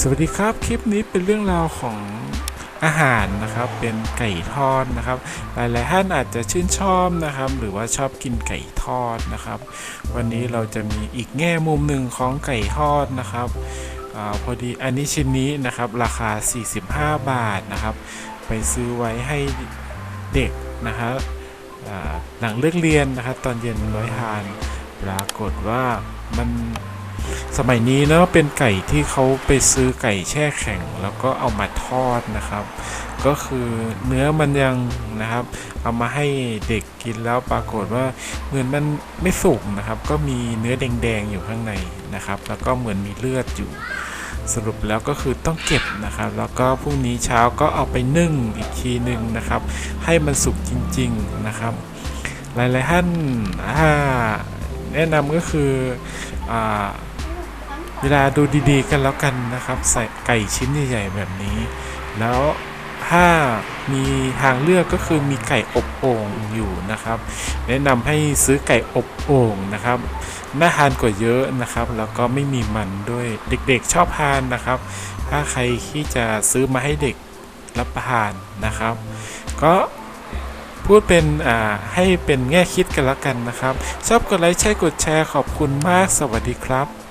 สวัสดีครับ คลิปนี้เป็นเรื่องราวของอาหารนะครับเป็นไก่ทอดนะครับหลายๆท่านอาจจะชื่นชอบนะครับ หรือว่าชอบกินไก่ทอดนะครับ วันนี้เราจะมีอีกแง่มุมหนึ่งของไก่ทอดนะครับอพอดีอันนี้ชิ้นนี้นะครับราคา 45 บาทนะครับ ไปซื้อไว้ให้เด็กนะครับหลังเลิกเรียนนะครับ ตอนเย็นร้อยทาน ปรากฏว่ามัน สมัยนี้เนาะเป็นไก่ที่เขาไปซื้อไก่แช่แข็ง แล้วก็เอามาทอดนะครับ ก็คือเนื้อมันยังนะครับ เอามาให้เด็กกินแล้วปรากฏว่าเหมือนมันไม่สุกนะครับ ก็มีเนื้อแดงๆอยู่ข้างในนะครับ แล้วก็เหมือนมีเลือดอยู่สรุปแล้วก็คือต้องเก็บนะครับ แล้วก็พรุ่งนี้เช้าก็เอาไปนึ่งอีกทีหนึ่งนะครับ ให้มันสุกจริง ๆนะครับ หลายๆท่านอ่า แนะนำก็คืออเวลาดูดีๆกันแล้วกันนะครับ ใส่ไก่ชิ้นใหญ่ๆแบบนี้ แล้วถ้ามีทางเลือกก็คือมีไก่อบโอ่งอยู่นะครับ แนะนำให้ซื้อไก่อบโอ่งนะครับน่าทานกว่าเยอะนะครับ แล้วก็ไม่มีมันด้วยเด็กๆชอบทานนะครับ ถ้าใครที่จะซื้อมาให้เด็กรับประทานนะครับ ก็ พูดเป็นอ่าให้เป็นแง่คิดกันละกันนะครับ ชอบกดไลค์ใช่กดแชร์ขอบคุณมากสวัสดีครับ